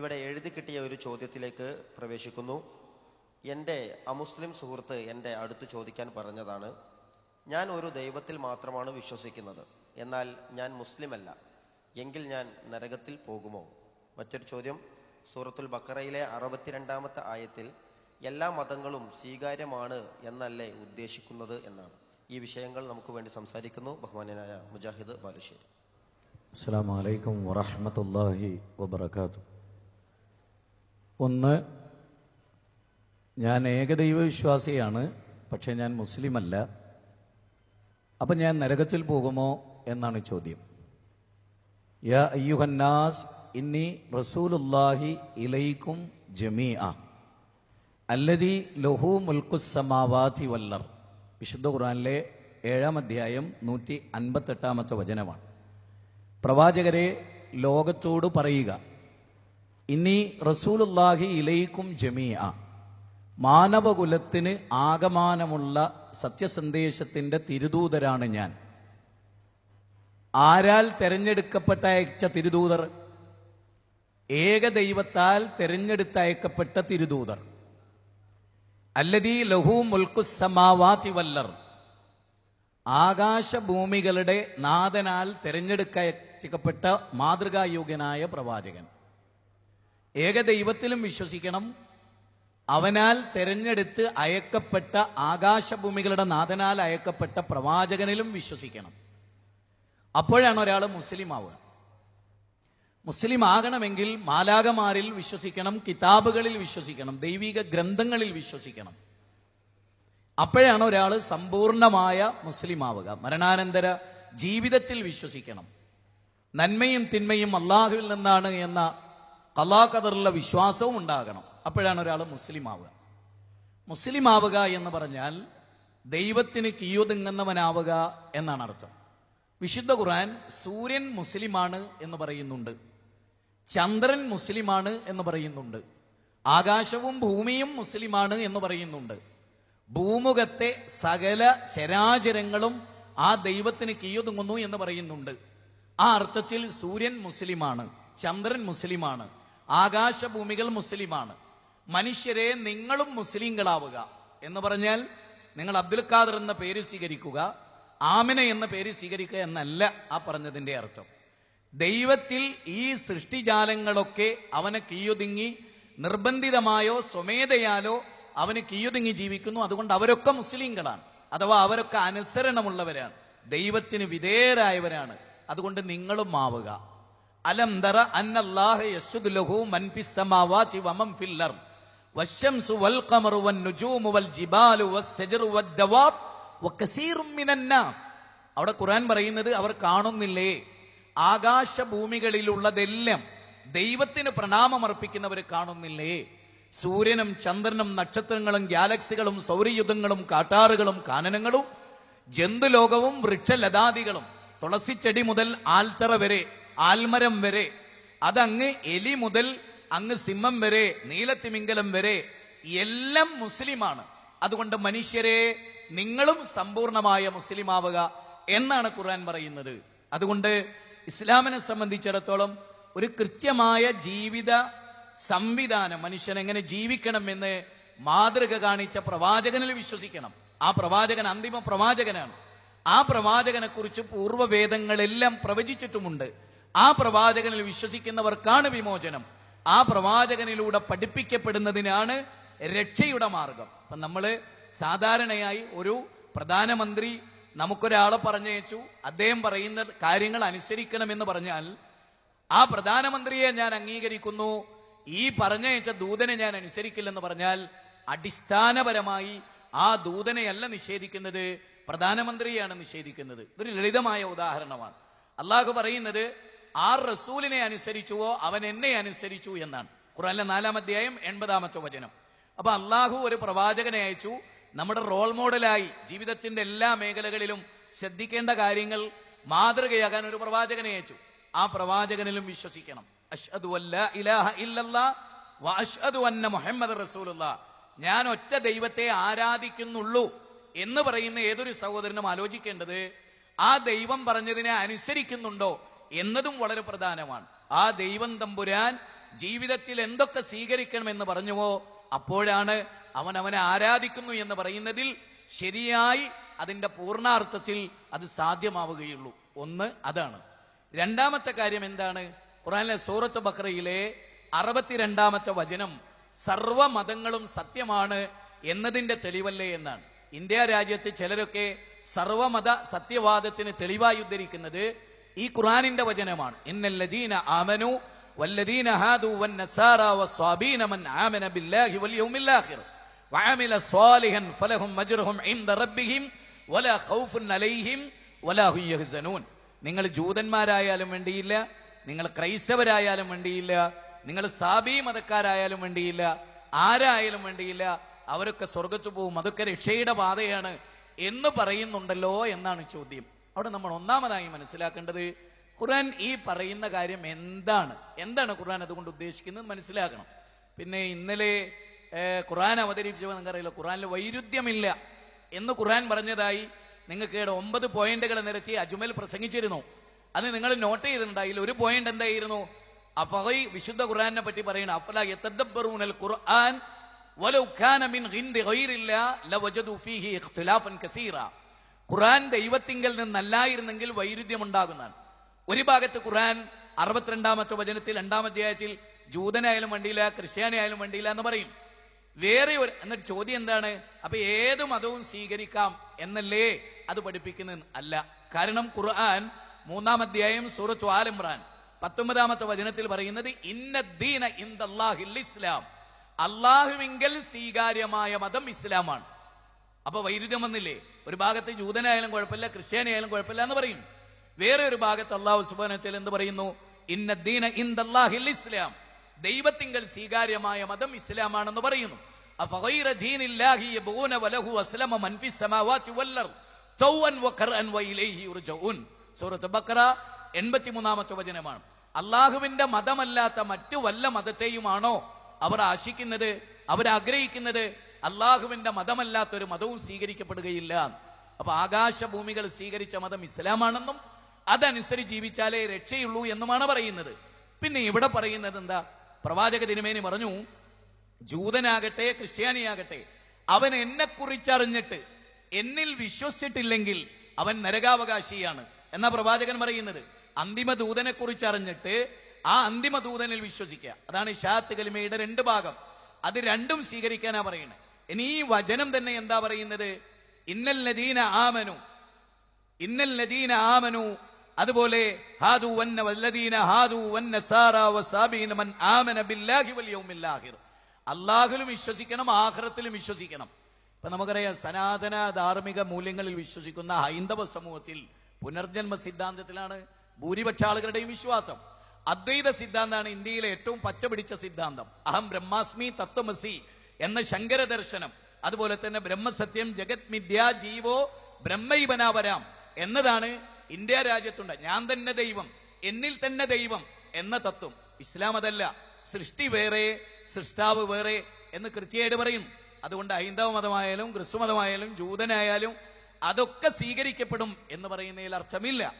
ഇവിടെ എഴുതി കിട്ടിയ ഒരു ചോദ്യത്തിലേക്ക് പ്രവേശിക്കുന്നു. എന്റെ അമുസ്ലിം സുഹൃത്ത് എന്റെ അടുത്ത് ചോദിക്കാൻ പറഞ്ഞതാണ് ഞാൻ ഒരു ദൈവത്തിൽ മാത്രമാണ് വിശ്വസിക്കുന്നത്. എന്നാൽ ഞാൻ മുസ്ലിമല്ല. എങ്കിൽ ഞാൻ നരകത്തിൽ പോകുമോ? മറ്റൊരു ചോദ്യം സൂറത്തുൽ ബക്കറയിലെ അറുപത്തിരണ്ടാമത്തെ ആയത്തിൽ എല്ലാ മതങ്ങളും സ്വീകാര്യമാണ് എന്നല്ലേ ഉദ്ദേശിക്കുന്നത്? എന്നാണ്. ഈ വിഷയങ്ങൾ നമുക്ക് വേണ്ടി സംസാരിക്കുന്നു ബഹുമാനായ മുജാഹിദ് ബാലുശ്ശേരി. അസ്സാം വലൈക്കും വാഹമത്തല്ലാഹി വബർക്കാത്തു ഒന്ന് ഞാൻ ഏകദൈവ വിശ്വാസിയാണ് പക്ഷെ ഞാൻ മുസ്ലിമല്ല. അപ്പം ഞാൻ നരകത്തിൽ പോകുമോ എന്നാണ് ചോദ്യം. യാ അയ്യുഹന്നാസ് ഇന്നി റസൂലുല്ലാഹി ഇലൈക്കും ജമീ ആ അല്ലതി ലഹു മുൽക്കുസമാവാതി വല്ലർ. വിശുദ്ധ ഖുറാനിലെ ഏഴാം അധ്യായം നൂറ്റി അൻപത്തെട്ടാമത്തെ വചനമാണ്. പ്രവാചകരെ ലോകത്തോട് പറയുക. ഇനി റസൂലുല്ലാഹി ഇലൈക്കും ജമീഅ. മാനവകുലത്തിന് ആകമാനമുള്ള സത്യസന്ദേശത്തിന്റെ തിരുദൂതരാണ് ഞാൻ. ആരാൽ തെരഞ്ഞെടുക്കപ്പെട്ട അയച്ച തിരുദൂതർ ഏകദൈവത്താൽ തെരഞ്ഞെടുത്തയക്കപ്പെട്ട തിരുദൂതർ. അല്ലതീ ലഹു മുൽക്കുസമാവാതി വല്ലർ. ആകാശഭൂമികളുടെ നാഥനാൽ തിരഞ്ഞെടുക്കപ്പെട്ട മാതൃകായോഗ്യനായ പ്രവാചകൻ. ഏകദൈവത്തിലും വിശ്വസിക്കണം. അവനാൽ തെരഞ്ഞെടുത്ത് അയക്കപ്പെട്ട ആകാശഭൂമികളുടെ നാഥനാൽ അയക്കപ്പെട്ട പ്രവാചകനിലും വിശ്വസിക്കണം. അപ്പോഴാണ് ഒരാൾ മുസ്ലിം ആവുക. മുസ്ലിം ആകണമെങ്കിൽ മാലാകമാരിൽ വിശ്വസിക്കണം കിതാബുകളിൽ വിശ്വസിക്കണം ദൈവിക ഗ്രന്ഥങ്ങളിൽ വിശ്വസിക്കണം. അപ്പോഴാണ് ഒരാൾ സമ്പൂർണമായ മുസ്ലിം ആവുക. മരണാനന്തര ജീവിതത്തിൽ വിശ്വസിക്കണം. നന്മയും തിന്മയും അള്ളാഹുവിൽ നിന്നാണ് എന്ന കലാകതറുള്ള വിശ്വാസവും ഉണ്ടാകണം. അപ്പോഴാണ് ഒരാൾ മുസ്ലിം ആവുക മുസ്ലിം ആവുക എന്ന് പറഞ്ഞാൽ ദൈവത്തിന് കീയൊതുങ്ങുന്നവനാവുക എന്നാണ് അർത്ഥം. വിശുദ്ധ ഖുർആൻ സൂര്യൻ മുസ്ലിമാണ് എന്ന് പറയുന്നുണ്ട്. ചന്ദ്രൻ മുസ്ലിമാണ് എന്ന് പറയുന്നുണ്ട്. ആകാശവും ഭൂമിയും മുസ്ലിമാണ് എന്ന് പറയുന്നുണ്ട്. ഭൂമുഖത്തെ സകല ചരാചരങ്ങളും ആ ദൈവത്തിന് കീയൊതുങ്ങുന്നു എന്ന് പറയുന്നുണ്ട്. ആ അർത്ഥത്തിൽ സൂര്യൻ മുസ്ലിമാണ് ചന്ദ്രൻ മുസ്ലിമാണ്. ആകാശഭൂമികൾ മുസ്ലിമാണ്. മനുഷ്യരെ നിങ്ങളും മുസ്ലിങ്ങളാവുക എന്ന് പറഞ്ഞാൽ നിങ്ങൾ അബ്ദുൽ ഖാദർ എന്ന പേര് സ്വീകരിക്കുക ആമിന എന്ന പേര് സ്വീകരിക്കുക എന്നല്ല ആ പറഞ്ഞതിന്റെ അർത്ഥം. ദൈവത്തിൽ ഈ സൃഷ്ടിജാലങ്ങളൊക്കെ അവന് കീയൊതുങ്ങി നിർബന്ധിതമായോ സ്വമേധയാലോ അവന് കീയൊതുങ്ങി ജീവിക്കുന്നു. അതുകൊണ്ട് അവരൊക്കെ മുസ്ലിങ്ങളാണ്. അഥവാ അവരൊക്കെ അനുസരണമുള്ളവരാണ്. ദൈവത്തിന് വിധേയരായവരാണ്. അതുകൊണ്ട് നിങ്ങളും ആവുക അലം ദറ മൻ വമൻ ഫിൽ അർദ്. അവിടെ ഖുർആൻ പറയുന്നത് അവർ കാണുന്നില്ലേ? ആകാശ ആകാശഭൂമികളിലുള്ളതെല്ലാം ദൈവത്തിന് പ്രണാമമർപ്പിക്കുന്നവർ കാണുന്നില്ലേ? സൂര്യനും ചന്ദ്രനും നക്ഷത്രങ്ങളും ഗാലക്സികളും സൗരയുധങ്ങളും കാട്ടാറുകളും കാനനങ്ങളും ജന്തുലോകവും വൃക്ഷലതാദികളും തുളസിച്ചെടി മുതൽ ആൽത്തറ വരെ ആൽമരം വരെ. അതങ്ങ് എലി മുതൽ അങ്ങ് സിംഹം വരെ നീലത്തിമിംഗലം വരെ എല്ലാം മുസ്ലിമാണ്. അതുകൊണ്ട് മനുഷ്യരെ നിങ്ങളും സമ്പൂർണമായ മുസ്ലിമാവുക എന്നാണ് ഖുർആൻ പറയുന്നത്. അതുകൊണ്ട് ഇസ്ലാമിനെ സംബന്ധിച്ചിടത്തോളം ഒരു കൃത്യമായ ജീവിത സംവിധാനം മനുഷ്യൻ എങ്ങനെ ജീവിക്കണം എന്ന് മാതൃക കാണിച്ച പ്രവാചകനിൽ വിശ്വസിക്കണം. ആ പ്രവാചകൻ അന്തിമ പ്രവാചകനാണ്. ആ പ്രവാചകനെ കുറിച്ച് പൂർവവേദങ്ങളെല്ലാം പ്രവചിച്ചിട്ടുമുണ്ട്. ആ പ്രവാചകനിൽ വിശ്വസിക്കുന്നവർക്കാണ് വിമോചനം. ആ പ്രവാചകനിലൂടെ പഠിപ്പിക്കപ്പെടുന്നതിനാണ് രക്ഷയുടെ മാർഗം. അപ്പൊ നമ്മൾ സാധാരണയായി ഒരു പ്രധാനമന്ത്രി നമുക്കൊരാളെ പറഞ്ഞയച്ചു അദ്ദേഹം പറയുന്ന കാര്യങ്ങൾ അനുസരിക്കണമെന്ന് പറഞ്ഞാൽ ആ പ്രധാനമന്ത്രിയെ ഞാൻ അംഗീകരിക്കുന്നു ഈ പറഞ്ഞയച്ച ദൂതനെ ഞാൻ അനുസരിക്കില്ലെന്ന് പറഞ്ഞാൽ അടിസ്ഥാനപരമായി ആ ദൂതനെയല്ല നിഷേധിക്കുന്നത് പ്രധാനമന്ത്രിയാണ് നിഷേധിക്കുന്നത്. ഇതൊരു ലളിതമായ ഉദാഹരണമാണ്. അള്ളാഹു പറയുന്നത് ആർ റസൂലിനെ അനുസരിച്ചുവോ അവൻ എന്നെ അനുസരിച്ചു എന്നാണ്. ഖുറാനിലെ നാലാം അധ്യായം എൺപതാമത്തെ വചനം. അപ്പൊ അള്ളാഹു ഒരു പ്രവാചകനെ അയച്ചു. നമ്മുടെ റോൾ മോഡലായി ജീവിതത്തിന്റെ എല്ലാ മേഖലകളിലും ശ്രദ്ധിക്കേണ്ട കാര്യങ്ങൾ മാതൃകയാകാൻ ഒരു പ്രവാചകനെ അയച്ചു. ആ പ്രവാചകനിലും വിശ്വസിക്കണം. അഷ്ഹദു ഇലാഹ ഇല്ലല്ലാ അന്ന മുഹമ്മദ് റസൂലുള്ള. ഞാൻ ഒറ്റ ദൈവത്തെ ആരാധിക്കുന്നുള്ളൂ എന്ന് പറയുന്ന ഏതൊരു സഹോദരനും ആലോചിക്കേണ്ടത് ആ ദൈവം പറഞ്ഞതിനെ അനുസരിക്കുന്നുണ്ടോ? എന്നതും വളരെ പ്രധാനമാണ്. ആ ദൈവം തമ്പുരാൻ ജീവിതത്തിൽ എന്തൊക്കെ സ്വീകരിക്കണമെന്ന് പറഞ്ഞുവോ അപ്പോഴാണ് അവൻ അവനെ ആരാധിക്കുന്നു എന്ന് പറയുന്നതിൽ ശരിയായി അതിന്റെ പൂർണാർത്ഥത്തിൽ അത് സാധ്യമാവുകയുള്ളൂ. ഒന്ന് അതാണ്. രണ്ടാമത്തെ കാര്യം എന്താണ്? ഖുറാനിലെ സൂറത്ത് ബക്രയിലെ അറുപത്തിരണ്ടാമത്തെ വചനം സർവ മതങ്ങളും സത്യമാണ് എന്നതിന്റെ തെളിവല്ലേ എന്നാണ്. ഇന്ത്യ രാജ്യത്ത് ചിലരൊക്കെ സർവമത സത്യവാദത്തിന് തെളിവായി ഉദ്ധരിക്കുന്നത് ഈ ഖുറാനിന്റെ വചനമാണ്. ഇന്നല്ലദീന ആമനു വല്ലദീന ഹാദു വന്നസാറ വസ്വാബീന മൻ ആമന ബില്ലാഹി വൽ യൗമിൽ ആഖിർ വഅമില സ്വാലിഹൻ ഫലഹും അജ്റുഹും ഇൻദ റബ്ബിഹിം വലാ ഖൗഫുൻ അലൈഹിം വലാ ഹും നിങ്ങൾ ജൂതന്മാരായാലും വേണ്ടിയില്ല നിങ്ങൾ ക്രൈസ്തവരായാലും വേണ്ടിയില്ല നിങ്ങൾ സാബി മതക്കാരായാലും വേണ്ടിയില്ല ആരായാലും വേണ്ടിയില്ല അവരൊക്കെ സ്വർഗത്തു പോവും അതൊക്കെ രക്ഷയുടെ പാതയാണ് എന്ന് പറയുന്നുണ്ടല്ലോ എന്നാണ് ചോദ്യം. അവിടെ നമ്മൾ ഒന്നാമതായി മനസ്സിലാക്കേണ്ടത് ഖുർആൻ ഈ പറയുന്ന കാര്യം എന്താണ്? എന്താണ് ഖുർആൻ അതുകൊണ്ട് ഉദ്ദേശിക്കുന്നത് മനസ്സിലാക്കണം. പിന്നെ ഇന്നലെ ഖുർആൻ അവതരിപ്പിച്ചപ്പോൾ നിങ്ങൾക്കറിയില്ല ഖുർആനിൽ വൈരുദ്ധ്യമില്ല എന്ന് ഖുർആൻ പറഞ്ഞതായി നിങ്ങൾക്ക് ഒമ്പത് പോയിന്റുകൾ നിരത്തി അജ്മൽ പ്രസംഗിച്ചിരുന്നു. അത് നിങ്ങൾ നോട്ട് ചെയ്തിട്ടുണ്ടായില്ല ഒരു പോയിന്റ് എന്തായിരുന്നു? അഫൈ വിശുദ്ധ ഖുർആനെ പറ്റി പറയണം അഫല ഖുർആൻ വലൗ കാന മിൻ ലവജദു ഫീഹി ഇഖ്തിലാഫൻ കസീറ. ഖുർആൻ ദൈവത്തിങ്കൽ നിന്നല്ലായിരുന്നെങ്കിൽ വൈരുദ്ധ്യം വൈരുദ്ധ്യമുണ്ടാകുന്നതാണ്. ഒരു ഭാഗത്ത് ഖുർആൻ അറുപത്തിരണ്ടാമത്തെ വചനത്തിൽ രണ്ടാം അധ്യായത്തിൽ ജൂതനായാലും വേണ്ടിയില്ല ക്രിസ്ത്യാനിയായാലും വേണ്ടിയില്ല എന്ന് പറയും. വേറെ ഒരു എന്നിട്ട് ചോദ്യം എന്താണ്? അപ്പൊ ഏത് മതവും സ്വീകരിക്കാം എന്നല്ലേ അത് പഠിപ്പിക്കുന്നത് അല്ല. കാരണം ഖുർആൻ മൂന്നാം അധ്യായം സൂറത്ത് ആലിമ്രാൻ പത്തൊമ്പതാമത്തെ വചനത്തിൽ പറയുന്നത് ഇന്നദ്ദീന ഇന്ദല്ലാഹിൽ ഇസ്ലാം. അള്ളാഹുവിങ്കൽ സ്വീകാര്യമായ മതം ഇസ്ലാമാണ്. അപ്പൊ വൈരുദ്ധ്യം വന്നില്ലേ? ഒരു ഭാഗത്ത് ജൂതനായാലും കുഴപ്പമില്ല ക്രിസ്ത്യാനിയായാലും കുഴപ്പമില്ല എന്ന് പറയും. വേറെ ഒരു ഭാഗത്ത് അള്ളാഹു സുബാനത്തിൽ എന്ത് പറയുന്നു? ഇന്നദ്ദീന ഇന്ദല്ലാഹിൽ ഇസ്ലാം. ദൈവത്തിങ്കൽ സ്വീകാര്യമായ മതം ഇസ്ലാമാണെന്ന് പറയുന്നു. അഫഗൈറ ദീനില്ലാഹി യബ്ഗൂന വലഹു അസ്ലമ മൻ ഫിസ് സമാവാതി വല്ലർ തൗഅൻ വഖർഅൻ വഇലൈഹി യുർജഊൻ. സൂറത്ത് ബഖറ 83ാമത്തെ വചനമാണ്. അള്ളാഹുവിന്റെ മതമല്ലാത്ത മറ്റു വല്ല മതത്തെയുമാണോ? അവർ ആശിക്കുന്നത് അവർ ആഗ്രഹിക്കുന്നത് അള്ളാഹുവിന്റെ മതമല്ലാത്ത ഒരു മതവും സ്വീകരിക്കപ്പെടുകയില്ല. അപ്പൊ ആകാശഭൂമികൾ സ്വീകരിച്ച മതം ഇസ്ലാമാണെന്നും അതനുസരിച്ച് ജീവിച്ചാലേ രക്ഷയുള്ളൂ എന്നുമാണ് പറയുന്നത്. പിന്നെ ഇവിടെ പറയുന്നത് എന്താ? പ്രവാചക തിരുമേനി പറഞ്ഞു ജൂതനാകട്ടെ ക്രിസ്ത്യാനിയാകട്ടെ അവൻ എന്നെ കുറിച്ചറിഞ്ഞിട്ട് എന്നിൽ വിശ്വസിച്ചിട്ടില്ലെങ്കിൽ അവൻ നരകാവകാശിയാണ്. എന്നാ പ്രവാചകൻ പറയുന്നത്? അന്തിമ ദൂതനെ കുറിച്ച് അറിഞ്ഞിട്ട് ആ അന്തിമ ദൂതനിൽ വിശ്വസിക്കുക. അതാണ് ഷാത്ത് കലിമയുടെ രണ്ട് ഭാഗം. അത് രണ്ടും സ്വീകരിക്കാനാ പറയുന്നത്. ഇനി ഈ വചനം തന്നെ എന്താ പറയുന്നത്? ഇന്നൽ നദീന ആമനു. ഇന്നൽ നദീന ആമനു. അതുപോലെ ഹാദു വന്ന വല്ലദീന ഹാദു വന്ന വസാബീന മൻ ആമന ബില്ലാഹി വൽ യൗമിൽ വിശ്വസിക്കണം ആഖിറത്തിലും വിശ്വസിക്കണം. ഇപ്പൊ നമുക്കറിയാം സനാതന ധാർമ്മിക മൂല്യങ്ങളിൽ വിശ്വസിക്കുന്ന ഹൈന്ദവ സമൂഹത്തിൽ പുനർജന്മ സിദ്ധാന്തത്തിലാണ് ഭൂരിപക്ഷ ആളുകളുടെയും വിശ്വാസം. അദ്വൈത സിദ്ധാന്തമാണ് ഇന്ത്യയിലെ ഏറ്റവും പച്ചപിടിച്ച സിദ്ധാന്തം. അഹം ബ്രഹ്മാസ്മി തത്വമസി. എന്ന ശങ്കര ദർശനം. അതുപോലെ തന്നെ ബ്രഹ്മസത്യം ജഗത് മിഥ്യ ജീവോ ബ്രഹ്മൈവനാവരാം എന്നതാണ് ഇന്ത്യ രാജ്യത്തുണ്ട്. ഞാൻ തന്നെ ദൈവം എന്നിൽ തന്നെ ദൈവം എന്ന തത്വം. ഇസ്ലാം അതല്ല. സൃഷ്ടി വേറെ സൃഷ്ടാവ് വേറെ എന്ന് കൃത്യമായിട്ട് പറയും. അതുകൊണ്ട് ഹൈന്ദവ മതമായാലും ക്രിസ്തു മതമായാലും ജൂതനായാലും അതൊക്കെ സ്വീകരിക്കപ്പെടും എന്ന് പറയുന്നതിൽ അർത്ഥമില്ല.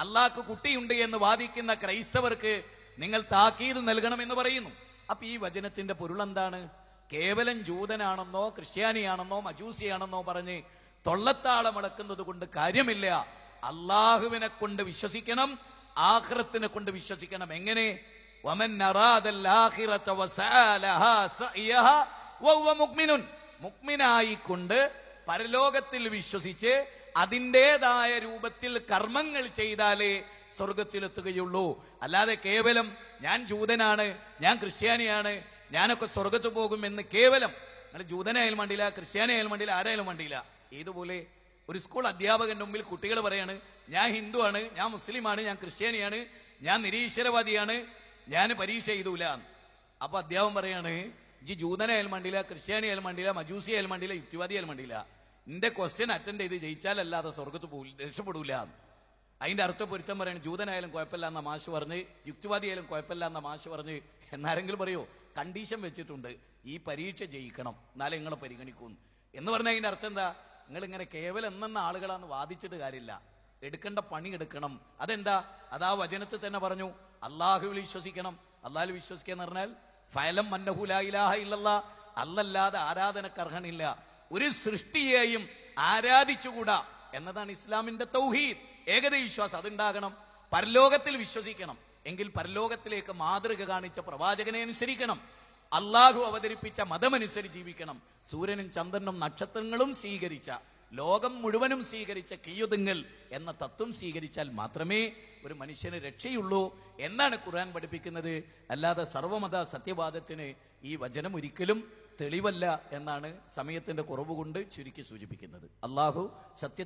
അള്ളാഹ് കുട്ടിയുണ്ട് എന്ന് വാദിക്കുന്ന ക്രൈസ്തവർക്ക് നിങ്ങൾ താക്കീത് നൽകണമെന്ന് പറയുന്നു. അപ്പൊ ഈ വചനത്തിന്റെ പൊരുൾ എന്താണ്? കേവലം ജൂതനാണെന്നോ ക്രിസ്ത്യാനിയാണെന്നോ മജൂസിയാണെന്നോ പറഞ്ഞ് തൊള്ളത്താളം തൊള്ളത്താളമടക്കുന്നത് കൊണ്ട് കാര്യമില്ല. അള്ളാഹുവിനെ കൊണ്ട് വിശ്വസിക്കണം ആഹ്റത്തിനെ കൊണ്ട് വിശ്വസിക്കണം. എങ്ങനെ? കൊണ്ട് പരലോകത്തിൽ വിശ്വസിച്ച് അതിന്റെതായ രൂപത്തിൽ കർമ്മങ്ങൾ ചെയ്താലേ സ്വർഗത്തിലെത്തുകയുള്ളൂ അല്ലാതെ കേവലം ഞാൻ ജൂതനാണ് ഞാൻ ക്രിസ്ത്യാനിയാണ് ഞാനൊക്കെ സ്വർഗത്ത് പോകും എന്ന് കേവലം നിങ്ങൾ ജൂതനായാലും വേണ്ടിയില്ല ക്രിസ്ത്യാനിയായാലും വേണ്ടിയില്ല ആരായാലും വേണ്ടിയില്ല ഏതുപോലെ ഒരു സ്കൂൾ അധ്യാപകന്റെ മുമ്പിൽ കുട്ടികൾ പറയാണ് ഞാൻ ഹിന്ദുവാണ് ഞാൻ മുസ്ലിമാണ് ഞാൻ ക്രിസ്ത്യാനിയാണ് ഞാൻ നിരീശ്വരവാദിയാണ് ഞാൻ പരീക്ഷ എഴുതൂല. അപ്പൊ അധ്യാപകൻ പറയാണ് ജി ജൂതനായാലും വേണ്ടിയില്ല ക്രിസ്ത്യാനിയായാലും വേണ്ടിയില്ല മജൂസി ആയാലും വേണ്ടിയില്ല യുക്തിവാദിയായാലും വേണ്ടിയില്ല എന്റെ ക്വസ്റ്റ്യൻ അറ്റൻഡ് ചെയ്ത് ജയിച്ചാലല്ലാതെ സ്വർഗത്ത് പോകില്ല രക്ഷപ്പെടൂല. അതിന്റെ അർത്ഥ പൊരുത്തം പറയണം ജൂതനായാലും കുഴപ്പമില്ല എന്ന മാഷ് പറഞ്ഞ് യുക്തിവാദിയായാലും കുഴപ്പമില്ല എന്ന മാഷ് പറഞ്ഞ് എന്നാരെങ്കിലും പറയോ? കണ്ടീഷൻ വെച്ചിട്ടുണ്ട്. ഈ പരീക്ഷ ജയിക്കണം. എന്നാലേ നിങ്ങളെ പരിഗണിക്കുന്നു എന്ന് പറഞ്ഞാൽ അതിന്റെ അർത്ഥം എന്താ? നിങ്ങൾ ഇങ്ങനെ കേവലം എന്നെന്ന ആളുകളാന്ന് വാദിച്ചിട്ട് കാര്യമില്ല. എടുക്കേണ്ട പണി എടുക്കണം. അതെന്താ? അതാ വചനത്തിൽ തന്നെ പറഞ്ഞു അള്ളാഹുവിൽ വിശ്വസിക്കണം. അള്ളാഹുൽ വിശ്വസിക്കുക എന്ന് പറഞ്ഞാൽ ഫലം മന്നഹുലായിലാഹ ഇല്ലല്ല അല്ലല്ലാതെ ആരാധനക്കർഹനില്ല ഒരു സൃഷ്ടിയെയും ആരാധിച്ചുകൂടാ? എന്നതാണ് ഇസ്ലാമിന്റെ തൗഹീദ്. ഏകദൈ വിശ്വാസം അതുണ്ടാകണം. പരലോകത്തിൽ വിശ്വസിക്കണം. എങ്കിൽ പരലോകത്തിലേക്ക് മാതൃക കാണിച്ച പ്രവാചകനെ അനുസരിക്കണം. അള്ളാഹു അവതരിപ്പിച്ച മതമനുസരിച്ച് ജീവിക്കണം. സൂര്യനും ചന്ദ്രനും നക്ഷത്രങ്ങളും സ്വീകരിച്ച ലോകം മുഴുവനും സ്വീകരിച്ച കീയുതുങ്ങൽ എന്ന തത്വം സ്വീകരിച്ചാൽ മാത്രമേ ഒരു മനുഷ്യന് രക്ഷയുള്ളൂ എന്നാണ് ഖുർആൻ പഠിപ്പിക്കുന്നത്. അല്ലാതെ സർവമത സത്യവാദത്തിന് ഈ വചനം ഒരിക്കലും തെളിവല്ല എന്നാണ് സമയത്തിന്റെ കുറവ് കൊണ്ട് ചുരുക്കി സൂചിപ്പിക്കുന്നത്. അള്ളാഹു സത്യ